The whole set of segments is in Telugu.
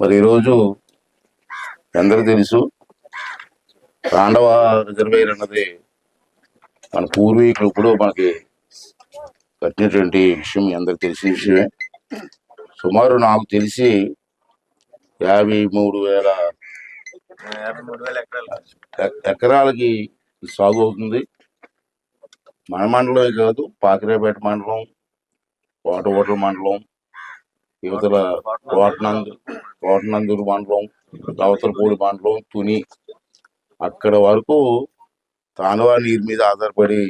మరి ఈరోజు అందరికీ తెలుసు తాండవ రిజర్వేయర్ అన్నది మన పూర్వీకులు ఇప్పుడు మనకి కట్టినటువంటి విషయం మీ అందరికి తెలిసిన విషయమే. సుమారు నాకు తెలిసి యాభై మూడు వేల ఎకరాలకి సాగు అవుతుంది. మన మండలమే కాదు పాకిరేపేట మండలం కోటకోటల మండలం యువతల కోటనందు కోటనందూరు మండలం దవతలపూడి మండలం తుని. అక్కడ వరకు తాండవా నీరు మీద ఆధారపడి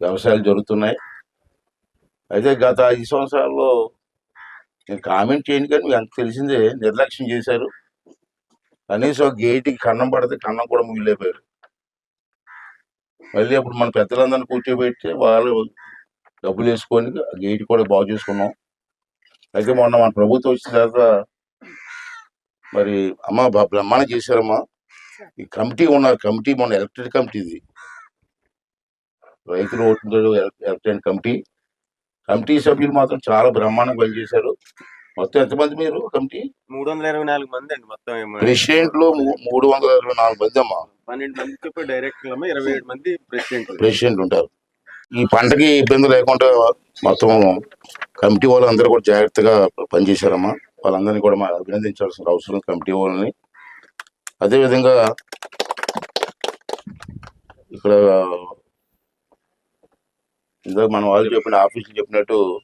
వ్యవసాయాలు జరుగుతున్నాయి. అయితే గత ఐదు సంవత్సరాల్లో నేను కామెంట్ చేయను కానీ మీకు అంత తెలిసిందే నిర్లక్ష్యం చేశారు. కనీసం గేటుకి కన్నం పడితే కన్నం కూడా ముగిలేపోయారు మళ్ళీ అప్పుడు మన పెద్దలందరినీ కూర్చోబెట్టి వాళ్ళు డబ్బులు వేసుకొని గేట్ కూడా బాగు చేసుకున్నాం. అయితే మొన్న మన ప్రభుత్వం వచ్చిన తర్వాత మరి అమ్మ బ్రహ్మాండం చేశారమ్మా. ఈ కమిటీ ఉన్నారు కమిటీ మొన్న ఎలక్టెడ్ కమిటీ ఇది. రైతులు ఓట్లు ఎలక్టెడ్ కమిటీ. కమిటీ సభ్యులు మాత్రం చాలా బ్రహ్మాండంగా పనిచేశారు. మొత్తం ఎంతమంది మీరు కమిటీ? మూడు వందల ఇరవై నాలుగు మంది అండి మొత్తం ఏమో. ప్రెసిడెంట్లు మూ- మూడు వందల ఇరవై నాలుగు మంది అమ్మా. పన్నెండు మంది డైరెక్టర్ ఇరవై ఏడు మంది ప్రెసిడెంట్ ప్రెసిడెంట్ ఉంటారు. ఈ పంటకి ఇబ్బంది లేకుండా మొత్తం కమిటీ వాళ్ళందరూ కూడా జాగ్రత్తగా పనిచేశారమ్మా. వాళ్ళందరినీ కూడా మా అభినందించాల్సిన అవసరం కమిటీ వాళ్ళని. అదేవిధంగా ఇక్కడ ఇందాక మనం వాళ్ళు చెప్పిన ఆఫీసులు చెప్పినట్టు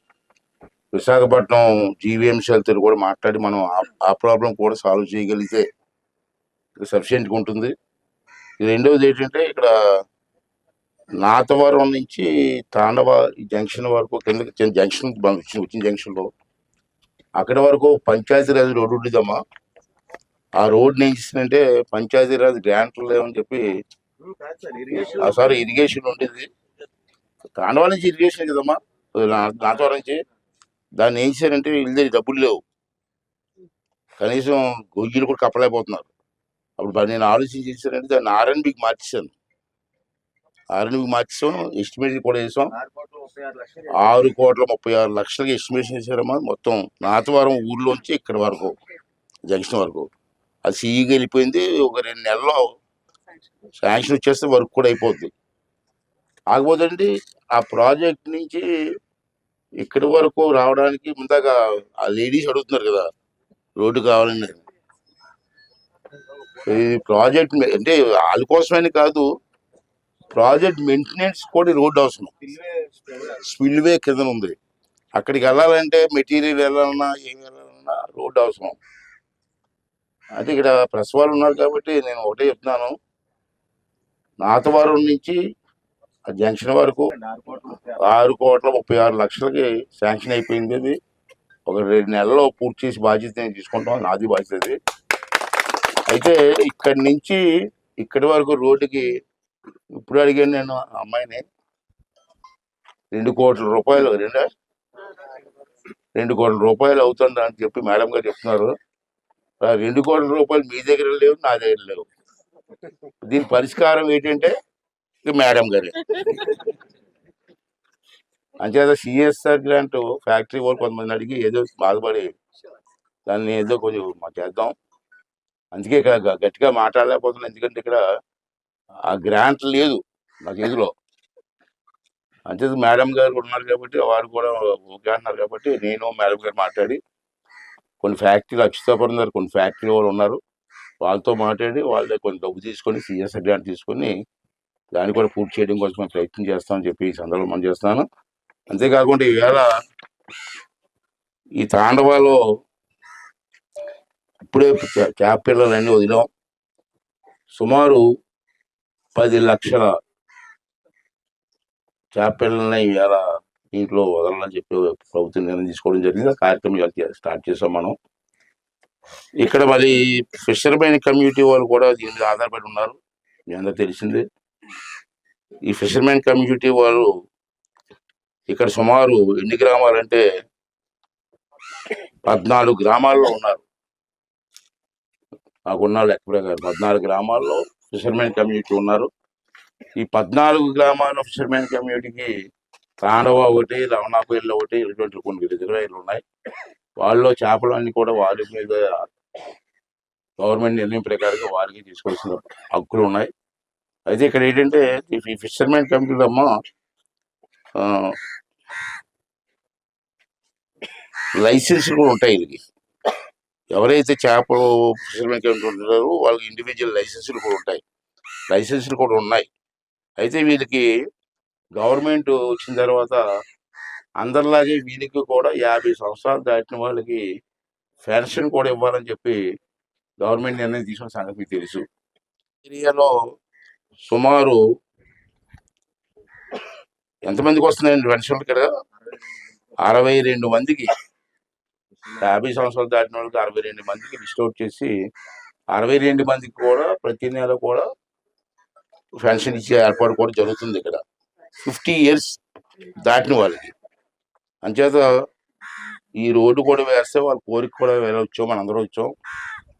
విశాఖపట్నం జీవీఎంసీ కూడా మాట్లాడి మనం ఆ- ప్రాబ్లం కూడా సాల్వ్ చేయగలిగితే సఫిషియెంట్గా ఉంటుంది. ఇది రెండవది ఏంటంటే ఇక్కడ నాతవరం నుంచి తాండవ జంక్షన్ వరకు కిందకి చిన్న జంక్షన్ వచ్చిన జంక్షన్లో. అక్కడ వరకు పంచాయతీరాజ్ రోడ్డు ఉండేదమ్మా ఆ రోడ్ని ఏం చేసిందంటే పంచాయతీరాజ్ గ్రాంట్లు లేవని చెప్పి ఆ సారీ ఇరిగేషన్ ఉండేది. తాండవ నుంచి ఇరిగేషన్ కదమ్మా నాతవరం నుంచి. దాన్ని ఏం చేశారంటే వీళ్ళ డబ్బులు లేవు. కనీసం గొయ్యిలు కూడా కప్పలేకపోతున్నారు. అప్పుడు నేను ఆలోచించి చేశానంటే దాన్ని ఆర్ఎన్బికి మార్చేశాను. ఆర్ఎన్బికి మార్చేసాం ఎస్టిమేట్ కూడా వేసాం ఆరు కోట్ల ముప్పై ఆరు లక్షలకి ఎస్టిమేషన్ చేశారమ్మా మొత్తం నాతవరం ఊర్లోంచి ఇక్కడ వరకు జంక్షన్ వరకు. అది సీఈగా వెళ్ళిపోయింది. ఒక రెండు నెలల్లో శాంక్షన్ వచ్చేస్తే వర్క్ కూడా అయిపోద్ది. కాకపోతే అండి ఆ ప్రాజెక్ట్ నుంచి ఇక్కడి వరకు రావడానికి ముందాక ఆ లేడీస్ అడుగుతున్నారు కదా రోడ్డు కావాలని. ఈ ప్రాజెక్ట్ అంటే వాళ్ళ కోసమని కాదు ప్రాజెక్ట్ మెయింటెనెన్స్ కూడా రోడ్డు అవసరం. స్పిల్వే కింద ఉంది. అక్కడికి వెళ్ళాలంటే మెటీరియల్ వెళ్ళాలన్నా ఏం వెళ్ళాలన్నా రోడ్డు అవసరం. అయితే ఇక్కడ ప్రెస్ వాళ్ళు ఉన్నారు కాబట్టి నేను ఒకటే చెప్తున్నాను. నాతవరం నుంచి ఆ జంక్షన్ వరకు ఆరు కోట్ల ముప్పై ఆరు లక్షలకి శాంక్షన్ అయిపోయింది అది. ఒక రెండు నెలల్లో పూర్తి చేసి బాధ్యత నేను తీసుకుంటాం నాది బాధ్యత అయితే ఇక్కడి నుంచి ఇక్కడి వరకు రోడ్డుకి ఇప్పుడు అడిగాను నేను ఆ అమ్మాయిని. రెండు కోట్ల రూపాయలు రెండు రెండు కోట్ల రూపాయలు అవుతుంది అని చెప్పి మేడం గారు చెప్తున్నారు. రెండు కోట్ల రూపాయలు మీ దగ్గర లేవు నా దగ్గర లేవు. దీని పరిష్కారం ఏంటంటే మేడం గారే. అంచేత సిఎస్ఆర్ గ్రాంట్ ఫ్యాక్టరీ వాళ్ళు కొంతమంది అడిగి ఏదో బాధపడి దాన్ని ఏదో కొంచెం మా చేద్దాం. అందుకే ఇక్కడ గట్టిగా మాట్లాడలేకపోతున్నాను ఎందుకంటే ఇక్కడ ఆ గ్రాంట్ లేదు నా చేతిలో. అంతే మేడం గారు కూడా ఉన్నారు కాబట్టి వారు కూడా ఓకే అన్నారు కాబట్టి నేను మేడం గారు మాట్లాడి కొన్ని ఫ్యాక్టరీలు అక్షితాపురం దగ్గర కొన్ని ఫ్యాక్టరీ వాళ్ళు ఉన్నారు. వాళ్ళతో మాట్లాడి వాళ్ళ కొన్ని డబ్బు తీసుకొని సిఎస్ఆర్ గ్రాంట్ తీసుకొని దాన్ని కూడా పూర్తి చేయడం కోసం మేము ప్రయత్నం చేస్తామని చెప్పి ఈ సందర్భంలో మనం చేస్తున్నాను. అంతేకాకుండా ఈవేళ ఈ తాండవాలో ఇప్పుడే చా- చేప పిల్లలన్నీ వదిలాం. సుమారు పది లక్షల చేప ఇలా ఇంట్లో వదలని చెప్పి ప్రభుత్వం నిర్ణయం తీసుకోవడం జరిగింది. ఆ కార్యక్రమం స్టార్ట్ చేసాం మనం. ఇక్కడ మరి ఫిషర్మెన్ కమ్యూనిటీ వాళ్ళు కూడా దీని మీద ఆధారపడి ఉన్నారు. మీ అందరూ తెలిసిందే. ఈ ఫిషర్మెన్ కమ్యూనిటీ వాళ్ళు ఇక్కడ సుమారు ఎన్ని గ్రామాలంటే పద్నాలుగు గ్రామాల్లో ఉన్నారు. నాకున్న లెక్క ప్రకారం పద్నాలుగు గ్రామాల్లో ఫిషర్మెన్ కమ్యూనిటీ ఉన్నారు. ఈ పద్నాలుగు గ్రామాల ఫిషర్మెన్ కమ్యూనిటీకి తాండవ ఒకటి రమణాపల్లి ఒకటి ఇటువంటి కొన్ని రిజర్వాయర్లు ఉన్నాయి. వాళ్ళు చేపలు అన్ని కూడా వారి మీద గవర్నమెంట్ నిర్ణయం ప్రకారంగా వారికి తీసుకోవాల్సిన హక్కులు ఉన్నాయి. అయితే ఇక్కడ ఏంటంటే ఈ ఫిషర్మెన్ కమిటీలో అమ్మ ఆ, కూడా ఉంటాయి వీళ్ళకి. ఎవరైతే చేపలు ఫిషర్మెన్ ఉంటారో వాళ్ళకి ఇండివిజువల్ లైసెన్సులు కూడా ఉంటాయి. లైసెన్సులు కూడా ఉన్నాయి. అయితే వీళ్ళకి గవర్నమెంట్ వచ్చిన తర్వాత అందరిలాగే వీళ్ళకి కూడా యాభై సంవత్సరాలు దాటిన వాళ్ళకి పెన్షన్ కూడా ఇవ్వాలని చెప్పి గవర్నమెంట్ నిర్ణయం తీసుకున్న సంగతి తెలుసు. ఏరియాలో సుమారు ఎంతమందికి వస్తున్నాయండి పెన్షన్లు ఇక్కడ? అరవై రెండు మందికి. యాభై సంవత్సరాలు దాటిన వాళ్ళకి అరవై రెండు మందికి లిస్ట్ చేసి అరవై రెండు మందికి కూడా ప్రతి నెల కూడా పెన్షన్ ఇచ్చే ఏర్పాటు కూడా జరుగుతుంది ఇక్కడ. ఫిఫ్టీ ఇయర్స్ దాటిన వాళ్ళకి. అంచేత ఈ రోడ్డు కూడా వేస్తే వాళ్ళ కోరిక కూడా వెళ్ళొచ్చాం మనందరం వచ్చాం.